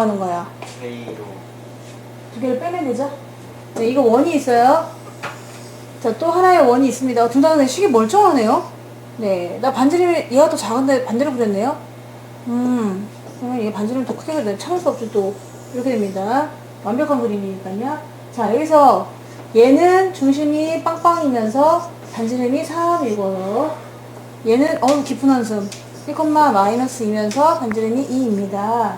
하는 거야? A로 두 개를 빼면 되죠? 네, 이거 원이 있어요. 자, 또 하나의 원이 있습니다. 둘 다 식이 멀쩡하네요. 네, 나 반지름이, 얘가 더 작은데 반대로 그렸네요. 음, 그러면 이게 반지름 더 크게 그렸네. 참을 수 없이 또 이렇게 됩니다. 완벽한 그림이니까요. 자, 여기서 얘는 중심이 빵빵이면서 반지름이 3이고요. 얘는 어우 깊은 한숨 1, 마이너스 2면서 반지름이 2입니다.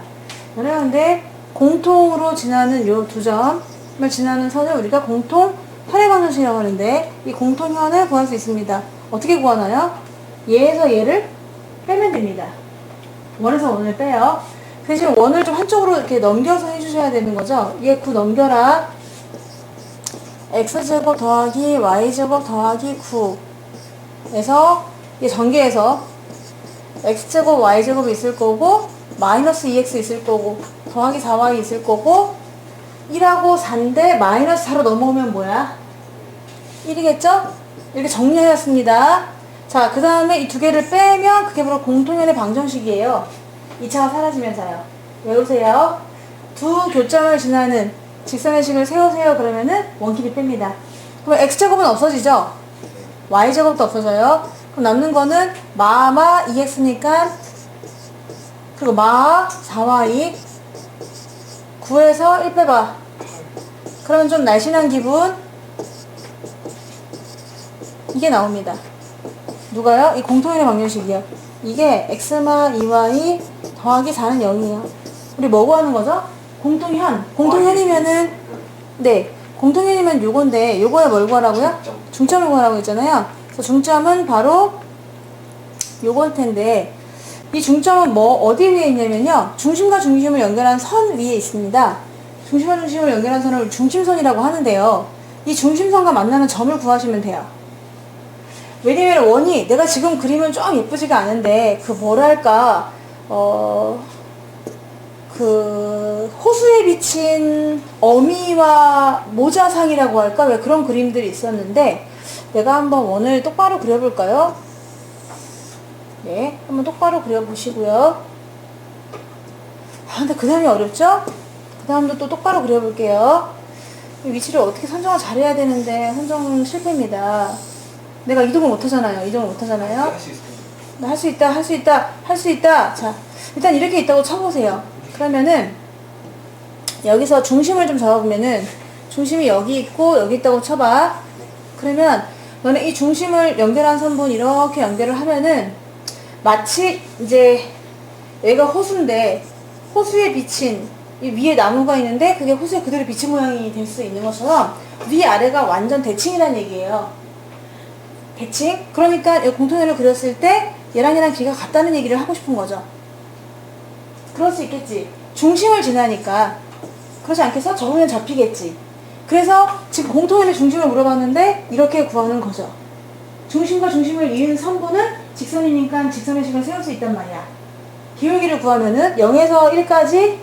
그런데 공통으로 지나는 요두 점을 지나는 선을 우리가 공통 혈액관성식이라고 하는데 이 공통현을 구할 수 있습니다. 어떻게 구하나요? 얘에서 얘를 빼면 됩니다. 원에서 원을 빼요. 대신 원을 좀 한쪽으로 이렇게 넘겨서 해주셔야 되는 거죠. 얘 구 넘겨라. x제곱 더하기 y제곱 더하기 9에서 이 전개해서 x제곱 y제곱이 있을 거고 마이너스 2x 있을 거고 더하기 4y 있을 거고 1하고 4인데 마이너스 4로 넘어오면 뭐야? 1이겠죠? 이렇게 정리하였습니다. 자, 그 다음에 이 두 개를 빼면 그게 바로 공통연의 방정식이에요. 2차가 사라지면서요. 외우세요. 두 교점을 지나는 직선의 식을 세우세요. 그러면은 원키를 뺍니다. 그럼 x제곱은 없어지죠? y제곱도 없어져요. 그럼 남는 거는 마마 2x니까 그리고 마 4y 9에서 1 빼봐. 그러면 좀 날씬한 기분 이게 나옵니다. 누가요? 이 공통연의 방정식이요. 이게 x마 2y 더하기 4는 0이에요. 우리 뭐 구하는 거죠? 공통현. 공통현이면은 네. 공통현이면 요건데 요거에 뭘 구하라고요? 중점을 구하라고 했잖아요. 그래서 중점은 바로 요걸 텐데 이 중점은 뭐 어디 위에 있냐면요. 중심과 중심을 연결한 선 위에 있습니다. 중심과 중심을 연결한 선을 중심선이라고 하는데요. 이 중심선과 만나는 점을 구하시면 돼요. 왜냐면 원이 내가 지금 그림은 좀 예쁘지가 않은데 그 뭐랄까 어 그 호수에 비친 어미와 모자상이라고 할까 왜 그런 그림들이 있었는데 내가 한번 원을 똑바로 그려볼까요? 네, 한번 똑바로 그려보시고요. 아, 근데 그 다음이 어렵죠? 그 다음도 또 똑바로 그려볼게요. 이 위치를 어떻게 선정을 잘해야 되는데 선정 실패입니다. 내가 이동을 못하잖아요. 이동을 못하잖아요. 할수 있습니다. 할수 있다, 할 수 있다, 할 수 있다. 자, 일단 이렇게 있다고 쳐보세요. 그러면은 여기서 중심을 좀 잡아보면은 중심이 여기 있고 여기 있다고 쳐봐. 그러면 너는 이 중심을 연결한 선분 이렇게 연결을 하면은 마치 이제 여기가 호수인데 호수에 비친 이 위에 나무가 있는데 그게 호수에 그대로 비친 모양이 될 수 있는 것처럼 위 아래가 완전 대칭이라는 얘기예요. 대칭? 그러니까 이 공통연을 그렸을 때 얘랑 얘랑 길이가 같다는 얘기를 하고 싶은 거죠. 그럴 수 있겠지. 중심을 지나니까. 그렇지 않겠어? 적으면 잡히겠지. 그래서 지금 공통연의 중심을 물어봤는데 이렇게 구하는 거죠. 중심과 중심을 이은 선분은 직선이니까 직선의 식을 세울 수 있단 말이야. 기울기를 구하면은 0에서 1까지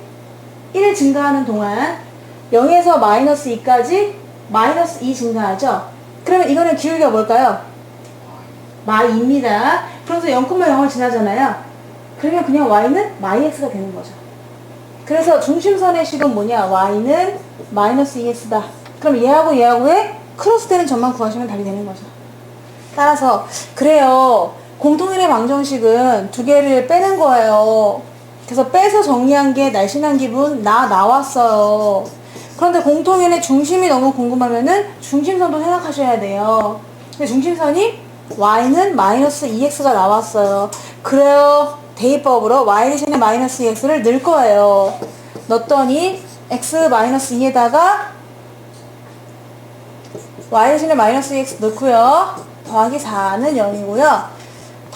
1 증가하는 동안 0에서 마이너스 2까지 마이너스 2 증가하죠. 그러면 이거는 기울기가 뭘까요? 마이입니다. 그래서 0,0을 지나잖아요. 그러면 그냥 y는 마이x가 되는 거죠. 그래서 중심선의 식은 뭐냐? y는 마이너스 2x다. 그럼 얘하고 얘하고의 크로스되는 점만 구하시면 답이 되는 거죠. 따라서 그래요. 공통인의 방정식은 두 개를 빼는 거예요. 그래서 빼서 정리한 게 날씬한 기분 나 나왔어요. 그런데 공통인의 중심이 너무 궁금하면은 중심선도 생각하셔야 돼요. 근데 중심선이 y는 마이너스 2x가 나왔어요. 그래요. 대입법으로 y 대신에 마이너스 2x를 넣을 거예요. 넣었더니 x 마이너스 2에다가 y 대신에 마이너스 2x 넣고요. 더하기 4는 0이고요.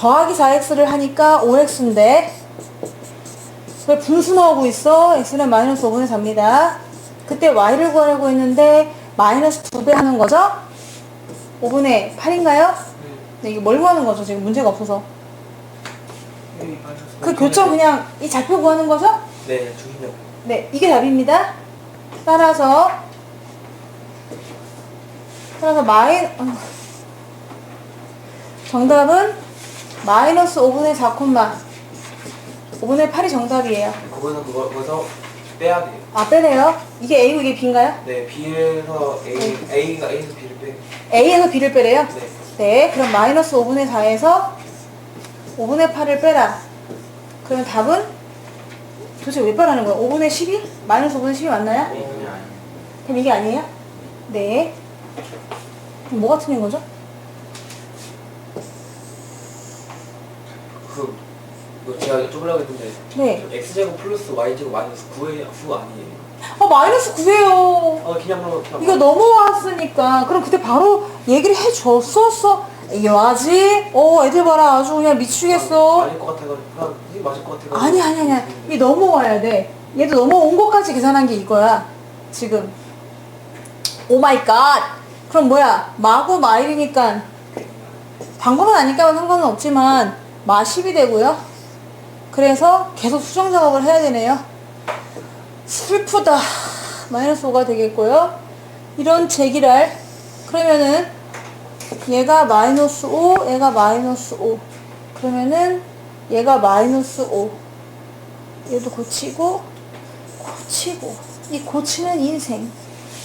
더하기 4x를 하니까 5x인데 왜 분수 나오고 있어? x는 마이너스 5분의 4입니다. 그때 y를 구하려고 했는데 마이너스 2배 하는 거죠? 5분의 8인가요? 네, 이게 뭘 구하는 거죠? 지금 문제가 없어서. 그 교점 그냥 이 좌표 구하는 거죠? 네, 중심력. 네, 이게 답입니다. 따라서 따라서 마이 어, 정답은 마이너스 5분의 4 콤마 5분의 8이 정답이에요. 그거는 그거, 거기서 빼야 돼요. 아 빼네요. 이게 A고 이게 B인가요? 네, B에서 A, A가 A에서 B를 빼. A에서 B를 빼래요? 네. 네, 그럼 마이너스 5분의 4에서 5분의 8을 빼라. 그러면 답은 도대체 왜 빼라는 거야? 5분의 12? 마이너스 5분의 12 맞나요? 어, 그럼 이게 아니에요? 네. 그럼 뭐가 틀린 거죠? 그, 그 제가 여쭤보려고 했는데 네. 저 X제곱 플러스 Y제곱 마이너스 9의 후 아니에요? 아, 마이너스 9예요. 어, 그냥 그럼 그냥 이거 넘어왔으니까. 그럼 그때 바로 얘기를 해줬었어. 야지? 어, 애들 봐라. 아주 그냥 미치겠어. 아닐 것 같아가지고 그냥 이게 맞을 것 같아가지고 아니, 아니, 아니. 이 넘어와야 돼. 얘도 넘어온 것까지 계산한 게 이거야. 지금. 오 마이 갓. 그럼 뭐야? 마고 마일이니까 방법은 아니까는 상관은 없지만 마 10이 되고요. 그래서 계속 수정 작업을 해야 되네요. 슬프다. 마이너스 5가 되겠고요. 이런 제기랄. 그러면은 얘가 마이너스 5, 얘가 마이너스 5. 그러면은 얘가 마이너스 5. 얘도 고치고 고치고 이 고치는 인생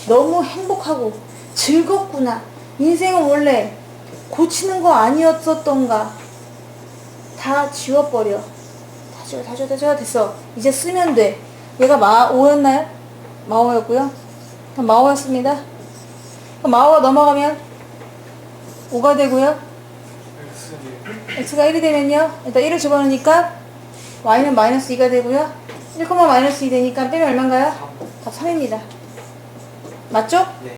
너무 행복하고 즐겁구나. 인생은 원래 고치는 거 아니었었던가. 다 지워버려. 다 지워, 다 지워, 다 지워. 됐어. 이제 쓰면 돼. 얘가 마5였나요? 마5였고요. 그럼 마5였습니다. 그럼 마5가 넘어가면 5가 되고요. x가 1이 되면요. 일단 1을 집어넣으니까 y는 마이너스 2가 되고요. 1, 마이너스 2 되니까 빼면 얼마인가요? 답 3입니다. 맞죠? 네.